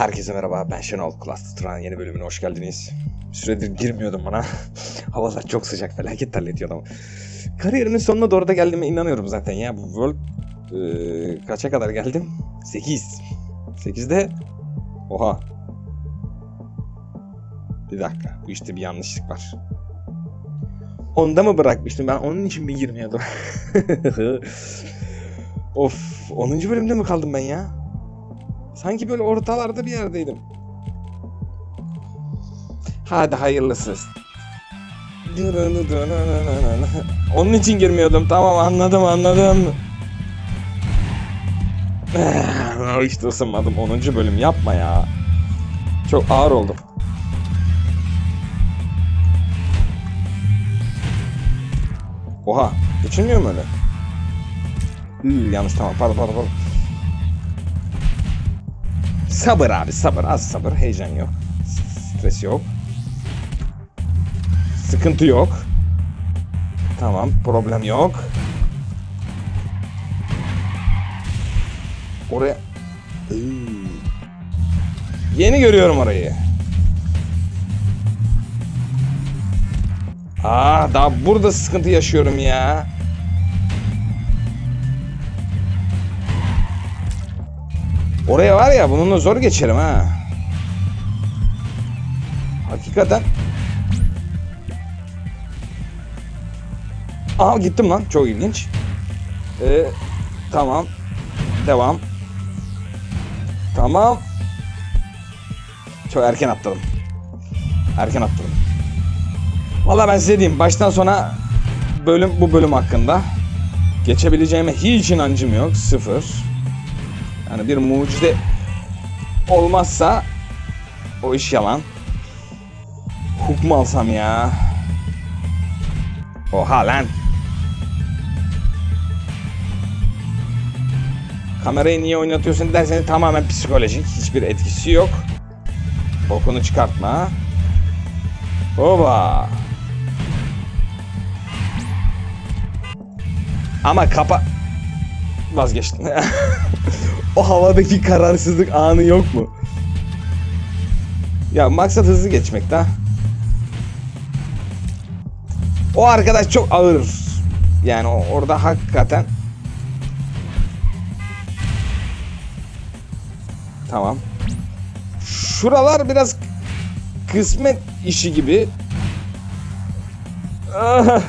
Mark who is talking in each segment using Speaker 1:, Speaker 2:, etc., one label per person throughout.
Speaker 1: Herkese merhaba ben Şenol Class Turan yeni bölümüne hoş geldiniz. Süredir girmiyordum bana. Havalar çok sıcak felaket terletiyor ama. Kariyerimin sonuna doğru da geldiğime inanıyorum zaten ya. Bu World eee, kaça kadar geldim? 8. 8'de oha. Bir dakika bu işte bir yanlışlık var. Onda mı bırakmıştım ben onun için mi girmiyordum? of 10. bölümde mi kaldım ben ya? Sanki böyle ortalarda bir yerdeydim. Hadi hayırlısı. Onun için girmiyordum. Tamam anladım anladım. işte ısınmadım. 10. bölüm yapma ya. Çok ağır oldum. Oha. Geçilmiyor mu öyle? Üy, yanlış tamam pardon pardon pardon. Sabır abi sabır az sabır heyecan yok. Stres yok. Sıkıntı yok. Tamam problem yok. Oraya... Yeni görüyorum orayı. Aa daha burada sıkıntı yaşıyorum ya. Oraya var ya bununla zor geçerim ha. Hakikaten. Aa gittim lan. Çok ilginç. Ee, tamam. Devam. Tamam. Çok erken atladım. Erken atladım. Valla ben size diyeyim. Baştan sona bölüm bu bölüm hakkında geçebileceğime hiç inancım yok. Sıfır. Yani bir mucize olmazsa o iş yalan. Hook mu alsam ya? Oha lan. Kamerayı niye oynatıyorsun derseniz tamamen psikolojik. Hiçbir etkisi yok. Bokunu çıkartma. Oba. Ama kapa... Vazgeçtim. o havadaki kararsızlık anı yok mu? Ya maksat hızlı geçmek de. O arkadaş çok ağır. Yani orada hakikaten Tamam. Şuralar biraz kısmet işi gibi. Ah.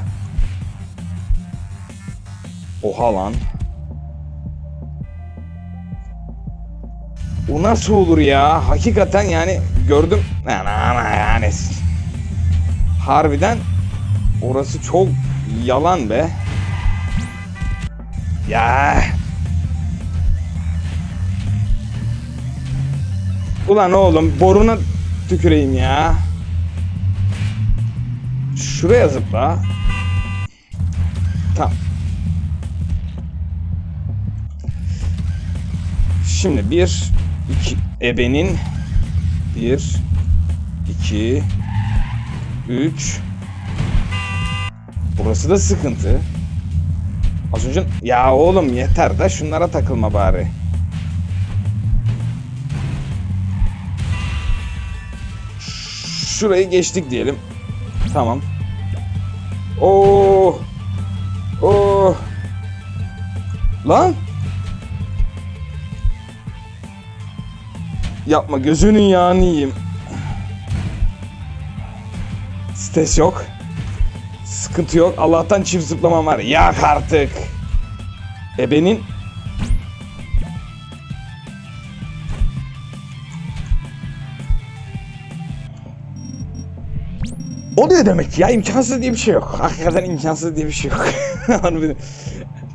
Speaker 1: Oha lan. O nasıl olur ya? Hakikaten yani gördüm. Ama yani. Harbiden orası çok yalan be. Ya. Ulan oğlum boruna tüküreyim ya. Şuraya zıpla. Tamam. Şimdi bir, iki, ebenin bir, iki, üç. Burası da sıkıntı. Az önce ya oğlum yeter de şunlara takılma bari. Şurayı geçtik diyelim. Tamam. Oo. Oo. Lan. Yapma gözünün yağını yiyeyim. Stres yok. Sıkıntı yok. Allah'tan çift zıplamam var. Yak artık. Ebenin Oluyor demek ya imkansız diye bir şey yok. Hakikaten imkansız diye bir şey yok.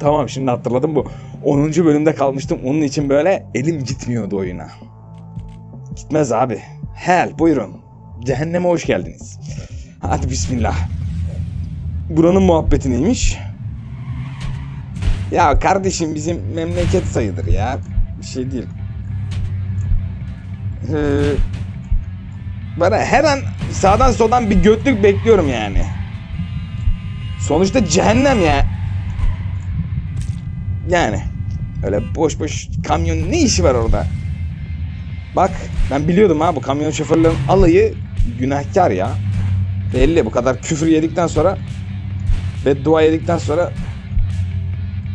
Speaker 1: Tamam şimdi hatırladım bu. 10. bölümde kalmıştım. Onun için böyle elim gitmiyordu oyuna. Gitmez abi. Hell buyurun. Cehenneme hoş geldiniz. Hadi bismillah. Buranın muhabbeti neymiş? Ya kardeşim bizim memleket sayılır ya. Bir şey değil. Ee, bana her an sağdan soldan bir götlük bekliyorum yani. Sonuçta cehennem ya. Yani öyle boş boş kamyon ne işi var orada? Bak ben biliyordum ha bu kamyon şoförlerin alayı günahkar ya. Belli bu kadar küfür yedikten sonra ve dua yedikten sonra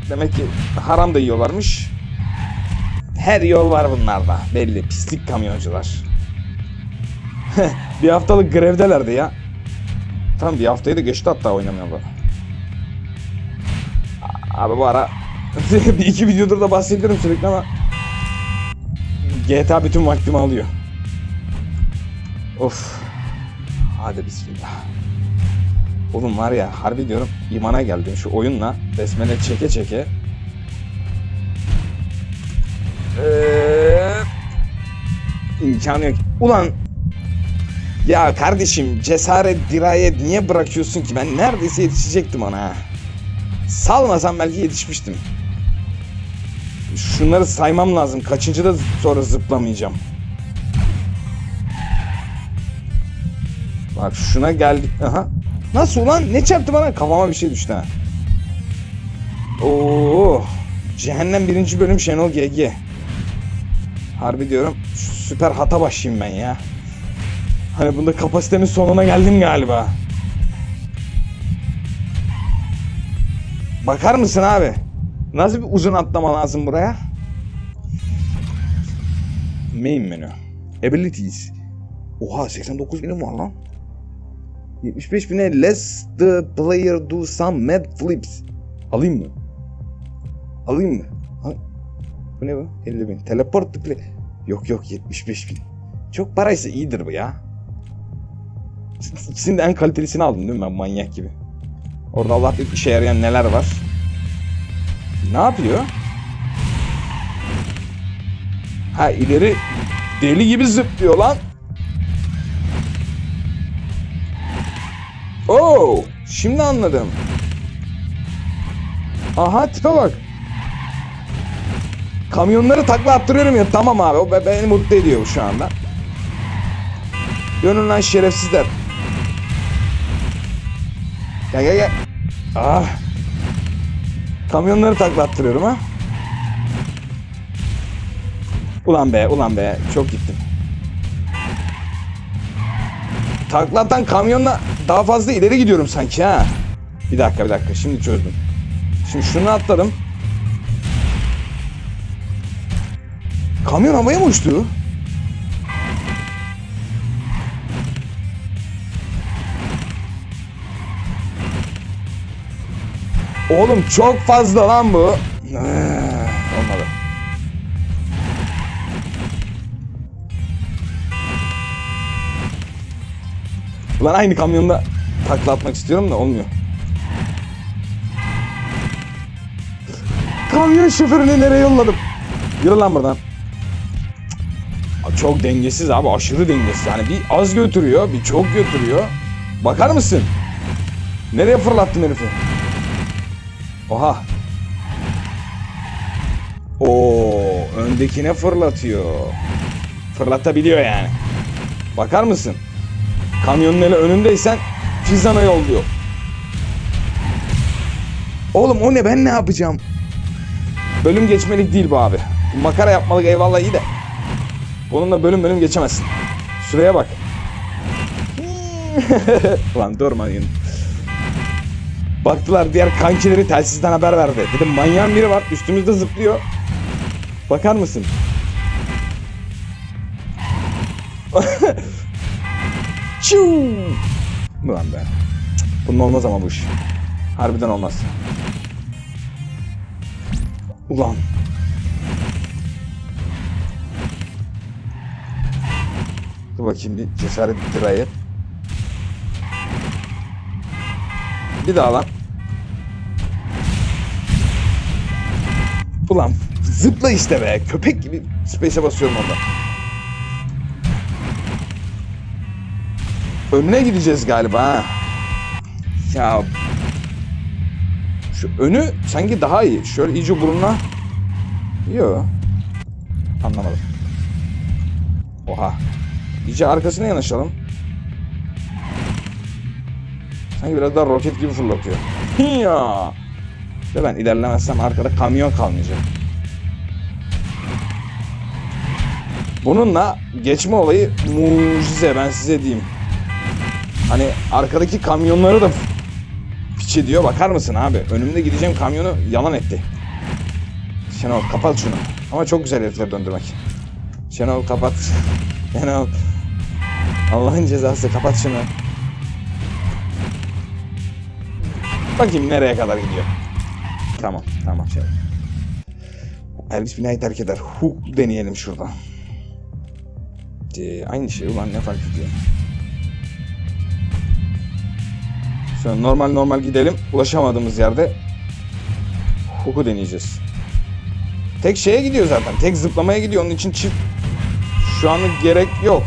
Speaker 1: demek ki haram da yiyorlarmış. Her yol var bunlarda belli pislik kamyoncular. bir haftalık grevdelerdi ya. Tamam bir haftayı da geçti hatta oynamıyorlar. Abi bu ara bir iki videodur da bahsediyorum sürekli ama GTA bütün vaktimi alıyor. Of. Hadi bismillah. Oğlum var ya harbi diyorum imana geldim şu oyunla besmele çeke çeke. Ee, imkanı yok. Ulan ya kardeşim cesaret dirayet niye bırakıyorsun ki? Ben neredeyse yetişecektim ona. Salmasam belki yetişmiştim. Şunları saymam lazım. Kaçıncı da sonra zıplamayacağım. Bak şuna geldik. Aha. Nasıl ulan? Ne çarptı bana? Kafama bir şey düştü ha. Oo. Cehennem birinci bölüm Şenol GG. Harbi diyorum. Süper hata başlayayım ben ya. Hani bunda kapasitemin sonuna geldim galiba. Bakar mısın abi? Nasıl bir uzun atlama lazım buraya? Main menü. Abilities. Oha 89 binim var lan. 75 bine lets the player do some mad flips. Alayım mı? Alayım mı? Bu ne bu? 50 bin. Teleport play. Yok yok 75 bin. Çok paraysa iyidir bu ya. İkisinin de en kalitelisini aldım değil mi ben manyak gibi. Orada Allah bilir işe yarayan neler var. Ne yapıyor? Ha ileri deli gibi zıplıyor lan. Oo, şimdi anladım. Aha tipe bak. Kamyonları takla attırıyorum ya tamam abi o be- beni mutlu ediyor şu anda. Dönün lan şerefsizler. Gel gel gel. Ah. Kamyonları taklattırıyorum ha. Ulan be ulan be çok gittim. Taklatan kamyonla daha fazla ileri gidiyorum sanki ha. Bir dakika bir dakika şimdi çözdüm. Şimdi şunu atladım. Kamyon havaya mı uçtu? Oğlum çok fazla lan bu. Olmadı. Ulan aynı kamyonda takla atmak istiyorum da olmuyor. Kamyon şoförünü nereye yolladım? Yürü lan buradan. Çok dengesiz abi aşırı dengesiz. Yani bir az götürüyor bir çok götürüyor. Bakar mısın? Nereye fırlattın herifi? Oha. Oo, öndekine fırlatıyor. Fırlatabiliyor yani. Bakar mısın? Kamyonun eli önündeysen Fizan'a yolluyor. Oğlum o ne ben ne yapacağım? Bölüm geçmelik değil bu abi. Makara yapmalık eyvallah iyi de. Bununla bölüm bölüm geçemezsin. Şuraya bak. Ulan durma yine. Baktılar diğer kankileri telsizden haber verdi. Dedim manyağın biri var üstümüzde zıplıyor. Bakar mısın? Çiu! Ulan be. Bunun olmaz ama bu iş. Harbiden olmaz. Ulan. Dur bakayım bir cesaret dirayet. Bir daha lan. Ulan zıpla işte be. Köpek gibi space'e basıyorum orada. Önüne gideceğiz galiba ha. Ya şu önü sanki daha iyi. Şöyle iyice burunla. Yo. Anlamadım. Oha. İyice arkasına yanaşalım. Sanki biraz daha roket gibi fırlatıyor. ya. Ve ben ilerlemezsem arkada kamyon kalmayacak. Bununla geçme olayı mucize ben size diyeyim. Hani arkadaki kamyonları da piç ediyor. Bakar mısın abi? Önümde gideceğim kamyonu yalan etti. Şenol kapat şunu. Ama çok güzel herifleri döndürmek. Şenol kapat. Şenol. Allah'ın cezası kapat şunu. Bakayım nereye kadar gidiyor. Tamam, tamam şey. Elvis binayı terk eder. Hook deneyelim şurada. Ee, aynı şey ulan ne fark ediyor. Şöyle normal normal gidelim. Ulaşamadığımız yerde Hook'u deneyeceğiz. Tek şeye gidiyor zaten. Tek zıplamaya gidiyor. Onun için çift şu anlık gerek yok.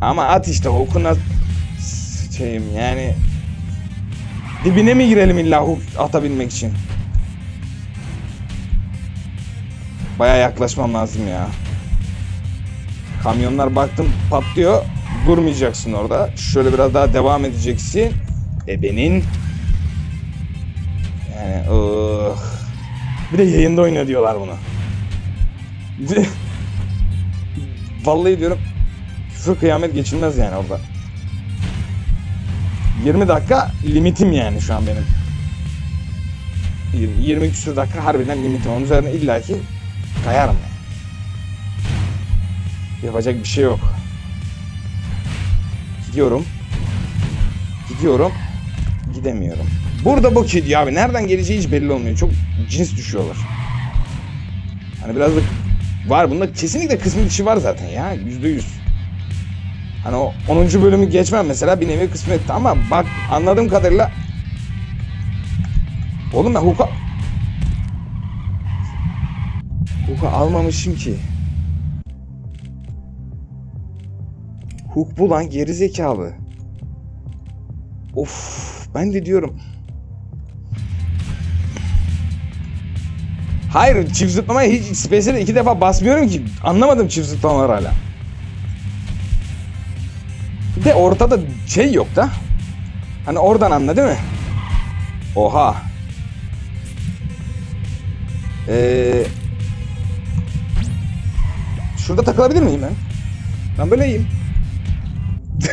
Speaker 1: Ama at işte Hook'una şeyim yani dibine mi girelim illa Hook atabilmek için? Baya yaklaşmam lazım ya. Kamyonlar baktım patlıyor. Durmayacaksın orada. Şöyle biraz daha devam edeceksin. Ebenin. Yani ıh. Bir de yayında oynuyor diyorlar bunu. Vallahi diyorum küfür kıyamet geçilmez yani orada. 20 dakika limitim yani şu an benim. 20, 20 küsur dakika harbiden limitim. Onun üzerine illaki kayarım yani. Yapacak bir şey yok. Gidiyorum. Gidiyorum. Gidemiyorum. Burada bok ediyor abi. Nereden geleceği hiç belli olmuyor. Çok cins düşüyorlar. Hani biraz da var. Bunda kesinlikle kısmi dışı var zaten ya. Yüzde yüz. Hani o 10. bölümü geçmem mesela bir nevi kısmetti ama bak anladığım kadarıyla Oğlum ben hukuka Hukuka almamışım ki. Hook bu lan geri zekalı. Of ben de diyorum. Hayır çift zıplamaya hiç Space'e iki defa basmıyorum ki. Anlamadım çift zıplamaları hala. De ortada şey yok da. Hani oradan anla değil mi? Oha. Ee, şurada takılabilir miyim ben? Ben böyle iyiyim.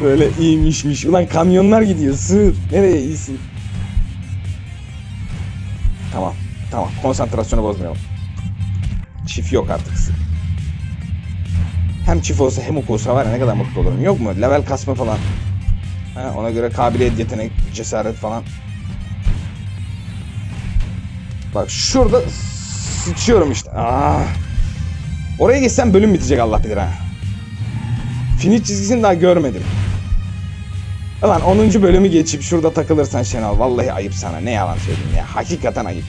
Speaker 1: böyle iyiymişmiş. Ulan kamyonlar gidiyor. Sığır. Nereye iyisin? Tamam. Tamam. Konsantrasyonu bozmayalım. Çift yok artık. Hem çift olsa hem hukuk olsa var ya ne kadar mutlu olurum. Yok mu? Level kasma falan. Ha, ona göre kabiliyet, yetenek, cesaret falan. Bak şurada sıçıyorum işte. Aa. Oraya geçsem bölüm bitecek Allah bilir ha. Finish çizgisini daha görmedim. Ulan 10. bölümü geçip şurada takılırsan Şenal vallahi ayıp sana. Ne yalan söyleyeyim ya. Hakikaten ayıp.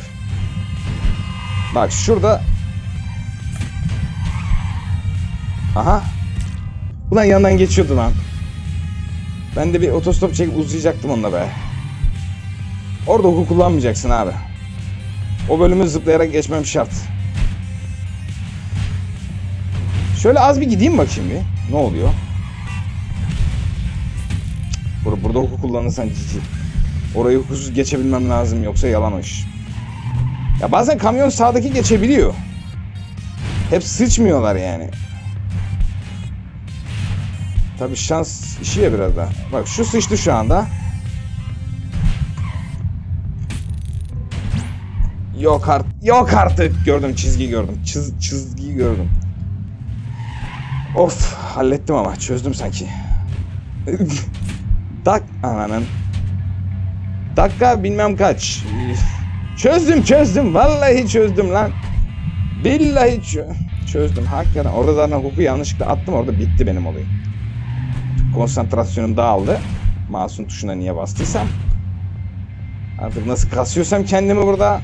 Speaker 1: Bak şurada Aha. Ulan yandan geçiyordu lan. Ben de bir otostop çekip uzayacaktım onunla be. Orada hukuk kullanmayacaksın abi. O bölümü zıplayarak geçmem şart. Şöyle az bir gideyim bakayım bir. Ne oluyor? Burada, burada hukuk kullanırsan cici. Orayı hukuksuz geçebilmem lazım yoksa yalan o iş. Ya bazen kamyon sağdaki geçebiliyor. Hep sıçmıyorlar yani. Tabi şans işi ya biraz da. Bak şu sıçtı şu anda. Yok artık. Yok artık. Gördüm çizgi gördüm. Çiz, çizgiyi gördüm. Of hallettim ama çözdüm sanki. Dak ananın. Dakika bilmem kaç. Çözdüm çözdüm. Vallahi çözdüm lan. Billahi çö çözdüm. Hakikaten orada zaten hukuku yanlışlıkla attım. Orada bitti benim olayım konsantrasyonum dağıldı. Masum tuşuna niye bastıysam. Artık nasıl kasıyorsam kendimi burada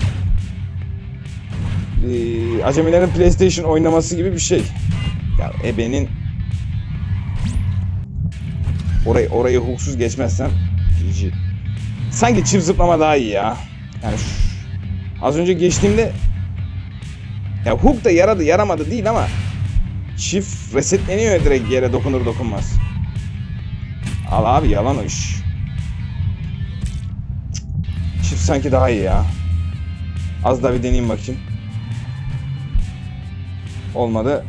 Speaker 1: ee, acemilerin PlayStation oynaması gibi bir şey. Ya ebenin orayı orayı hukuksuz geçmezsem GG. Sanki çift zıplama daha iyi ya. Yani şu, az önce geçtiğimde ya hook da yaradı yaramadı değil ama çift resetleniyor direkt yere dokunur dokunmaz. Al abi yalan o iş. Çift sanki daha iyi ya. Az daha bir deneyeyim bakayım. Olmadı.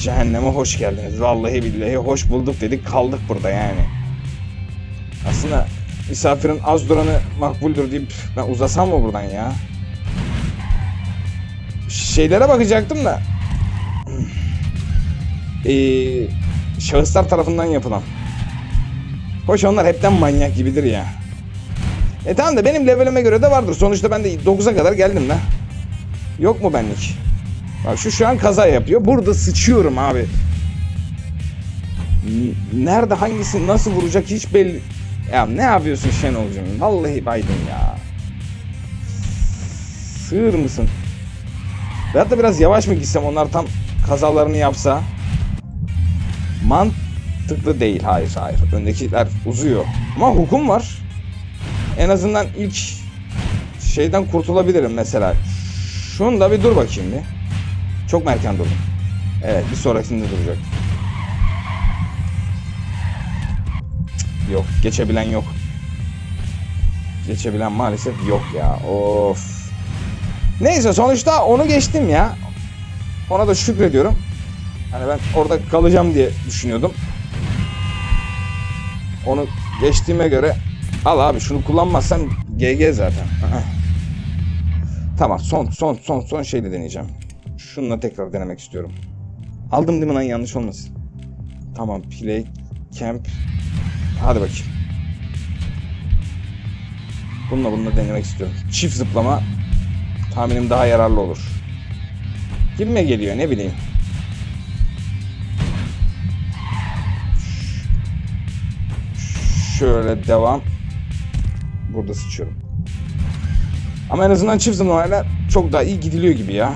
Speaker 1: Cehenneme hoş geldiniz. Vallahi billahi hoş bulduk dedik kaldık burada yani. Aslında misafirin az duranı makbuldür deyip ben uzasam mı buradan ya? Şeylere bakacaktım da. Ee, şahıslar tarafından yapılan. Hoş onlar hepten manyak gibidir ya. E tamam da benim levelime göre de vardır. Sonuçta ben de 9'a kadar geldim lan. Yok mu benlik? Bak şu şu an kaza yapıyor. Burada sıçıyorum abi. Nerede hangisi nasıl vuracak hiç belli. Ya ne yapıyorsun Şenolcuğum? Vallahi baydın ya. Sığır mısın? Veyahut da biraz yavaş mı gitsem onlar tam kazalarını yapsa. Mantıklı değil. Hayır hayır. Öndekiler uzuyor. Ama hukum var. En azından ilk şeyden kurtulabilirim mesela. Şunu da bir dur bakayım bir. Çok mu erken durdum? Evet bir sonrakinde duracak. Yok geçebilen yok. Geçebilen maalesef yok ya. Of. Neyse sonuçta onu geçtim ya. Ona da şükrediyorum. Hani ben orada kalacağım diye düşünüyordum. Onu geçtiğime göre al abi şunu kullanmazsan GG zaten. Tamam son son son son şeyle deneyeceğim. Şununla tekrar denemek istiyorum. Aldım değil mi lan yanlış olmasın. Tamam play camp. Hadi bakayım. Bununla bununla denemek istiyorum. Çift zıplama tahminim daha yararlı olur. Gibime geliyor ne bileyim. Şöyle devam. Burada sıçıyorum. Ama en azından çift zıplamayla çok daha iyi gidiliyor gibi ya.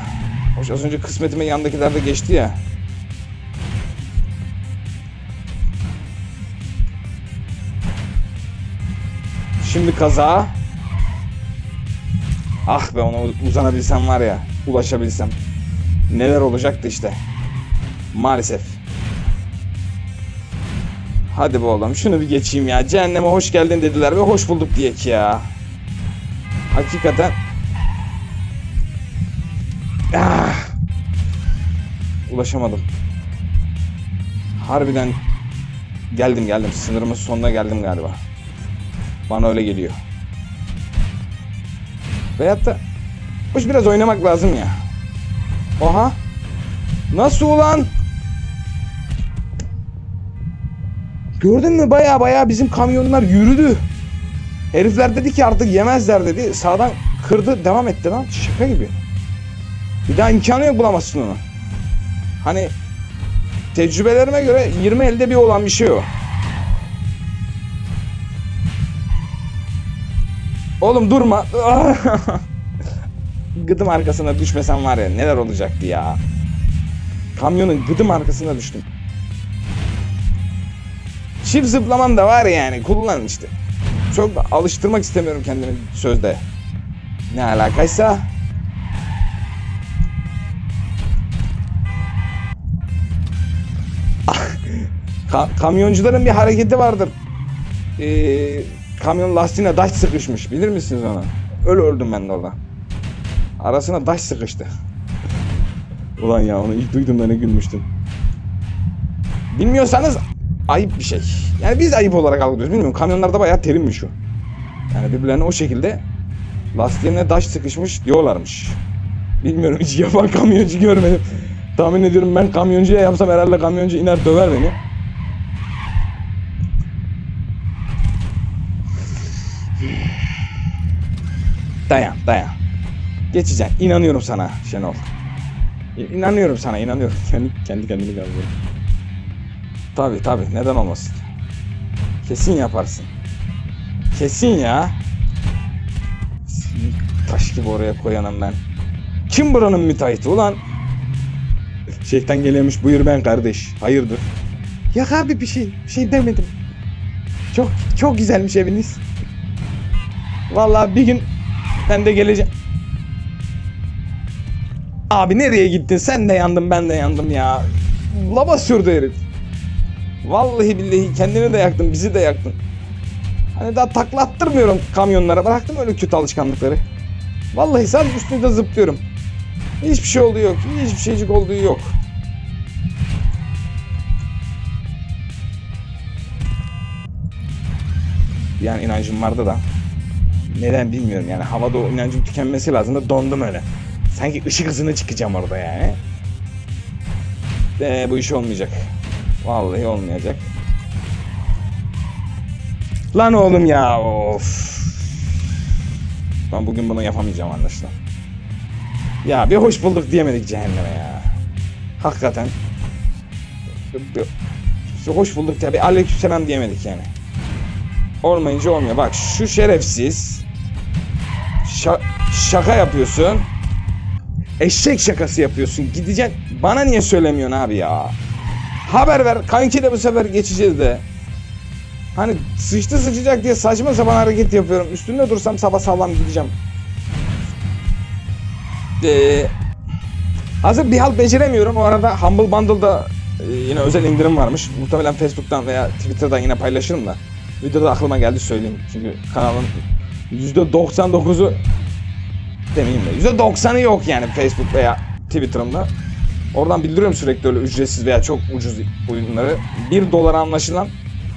Speaker 1: Hoş az önce kısmetime yandakilerde geçti ya. Şimdi kaza. Ah be ona uzanabilsem var ya. Ulaşabilsem. Neler olacaktı işte. Maalesef. Hadi be oğlum şunu bir geçeyim ya. Cehenneme hoş geldin dediler ve hoş bulduk diye ki ya. Hakikaten. Ah. Ulaşamadım. Harbiden geldim geldim. Sınırımın sonuna geldim galiba. Bana öyle geliyor. Veyahut da hoş biraz oynamak lazım ya. Oha. Nasıl ulan? Gördün mü baya baya bizim kamyonlar yürüdü. Herifler dedi ki artık yemezler dedi. Sağdan kırdı devam etti lan. Şaka gibi. Bir daha imkanı yok bulamazsın onu. Hani tecrübelerime göre 20 elde bir olan bir şey o. Oğlum durma. gıdım arkasına düşmesem var ya neler olacaktı ya. Kamyonun gıdım arkasına düştüm. Çift zıplaman da var yani kullan işte. Çok da alıştırmak istemiyorum kendimi sözde. Ne alakaysa. Ka- kamyoncuların bir hareketi vardır. Ee, kamyon lastiğine daş sıkışmış. Bilir misiniz onu? Öyle öldüm ben de orada. Arasına daş sıkıştı. Ulan ya onu ilk duyduğumda ne gülmüştüm. Bilmiyorsanız ayıp bir şey. Yani biz ayıp olarak algılıyoruz. Bilmiyorum kamyonlarda bayağı terimmiş şu. Yani birbirlerine o şekilde lastiğine daş sıkışmış diyorlarmış. Bilmiyorum hiç yapan kamyoncu görmedim. Tahmin ediyorum ben kamyoncuya yapsam herhalde kamyoncu iner döver beni. Dayan dayan. Geçeceksin. İnanıyorum sana Şenol. İnanıyorum sana inanıyorum. Kendi, kendi kendini kaldırıyorum. Tabi tabi neden olmasın. Kesin yaparsın. Kesin ya. Taş gibi oraya koyanım ben. Kim buranın müteahhiti ulan? Şeytan geliyormuş buyur ben kardeş. Hayırdır? Yok abi bir şey. Bir şey demedim. Çok çok güzelmiş eviniz. Vallahi bir gün ben de geleceğim. Abi nereye gittin? Sen de yandın ben de yandım ya. Lava sürdü herif. Vallahi billahi kendini de yaktın bizi de yaktın. Hani daha takla attırmıyorum kamyonlara. Bıraktım öyle kötü alışkanlıkları. Vallahi sadece üstünde zıplıyorum. Hiçbir şey olduğu yok. Hiçbir şeycik olduğu yok. Yani inancım vardı da. Neden bilmiyorum yani havada o inancım tükenmesi lazım da dondum öyle. Sanki ışık hızına çıkacağım orada yani. De bu iş olmayacak. Vallahi olmayacak. Lan oğlum ya of. Ben bugün bunu yapamayacağım anlaşılan. Ya bir hoş bulduk diyemedik cehenneme ya. Hakikaten. Bir- hoş bulduk ya bir aleykümselam diyemedik yani. Olmayınca olmuyor. Bak şu şerefsiz şa- şaka yapıyorsun. Eşek şakası yapıyorsun. Gideceksin. Bana niye söylemiyorsun abi ya? Haber ver. Kanki de bu sefer geçeceğiz de. Hani sıçtı sıçacak diye saçma sapan hareket yapıyorum. Üstünde dursam sabah sağlam gideceğim. Ee, hazır bir halt beceremiyorum. O arada Humble Bundle'da e, yine özel indirim varmış. Muhtemelen Facebook'tan veya Twitter'dan yine paylaşırım da. Videoda aklıma geldi söyleyeyim. Çünkü kanalın %99'u demeyeyim de %90'ı yok yani Facebook veya Twitter'ımda. Oradan bildiriyorum sürekli öyle ücretsiz veya çok ucuz oyunları. 1 dolara anlaşılan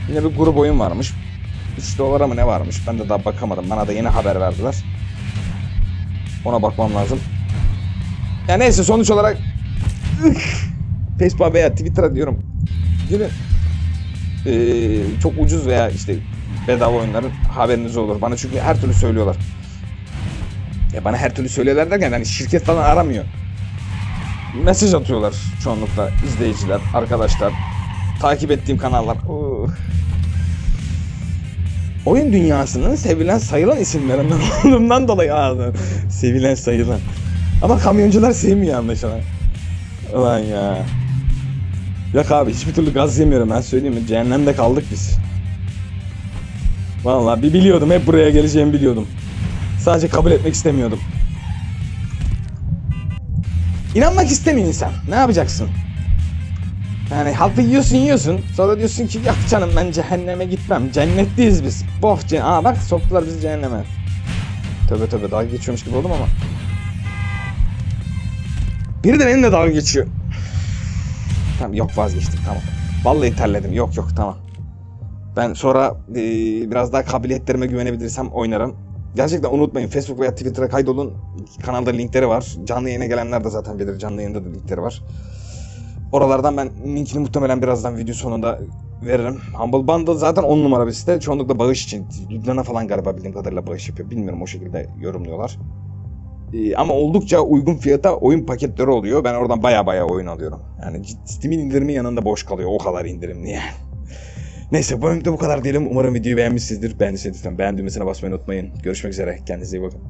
Speaker 1: yine bir grup oyun varmış. 3 dolara mı ne varmış? Ben de daha bakamadım. Bana da yeni haber verdiler. Ona bakmam lazım. Ya neyse sonuç olarak Facebook veya Twitter'a diyorum. Girin. Ee, çok ucuz veya işte bedava oyunların haberiniz olur. Bana çünkü her türlü söylüyorlar. Ya bana her türlü söylüyorlar derken hani şirket falan aramıyor. Mesaj atıyorlar çoğunlukla izleyiciler, arkadaşlar, takip ettiğim kanallar. Uh. Oyun dünyasının sevilen sayılan isimlerinden olduğundan dolayı ağzı. Sevilen sayılan. Ama kamyoncular sevmiyor anlaşılan. Ulan ya. Yok abi hiçbir türlü gaz yemiyorum ben söyleyeyim mi? Cehennemde kaldık biz. Vallahi bir biliyordum hep buraya geleceğimi biliyordum. Sadece kabul etmek istemiyordum. İnanmak istemiyor insan. Ne yapacaksın? Yani halkı yiyorsun yiyorsun. Sonra diyorsun ki yok canım ben cehenneme gitmem. Cennetliyiz biz. Boh ceh Aa bak soktular bizi cehenneme. Tövbe tövbe dalga geçiyormuş gibi oldum ama. Biri de benimle dalga geçiyor. Tamam yok vazgeçtim tamam. Vallahi terledim. Yok yok tamam. Ben sonra e, biraz daha kabiliyetlerime güvenebilirsem oynarım. Gerçekten unutmayın Facebook veya Twitter'a kaydolun. Kanalda linkleri var. Canlı yayına gelenler de zaten bilir. Canlı yayında da linkleri var. Oralardan ben linkini muhtemelen birazdan video sonunda veririm. Humble Bundle zaten 10 numara bir site. Çoğunlukla bağış için. Lübnan'a falan galiba bildiğim kadarıyla bağış yapıyor. Bilmiyorum o şekilde yorumluyorlar. Ee, ama oldukça uygun fiyata oyun paketleri oluyor. Ben oradan baya baya oyun alıyorum. Yani Steam'in indirimi yanında boş kalıyor. O kadar indirimli yani. Neyse bu bölümde bu kadar diyelim. Umarım videoyu beğenmişsinizdir. Beğendiyseniz lütfen beğen düğmesine basmayı unutmayın. Görüşmek üzere. Kendinize iyi bakın.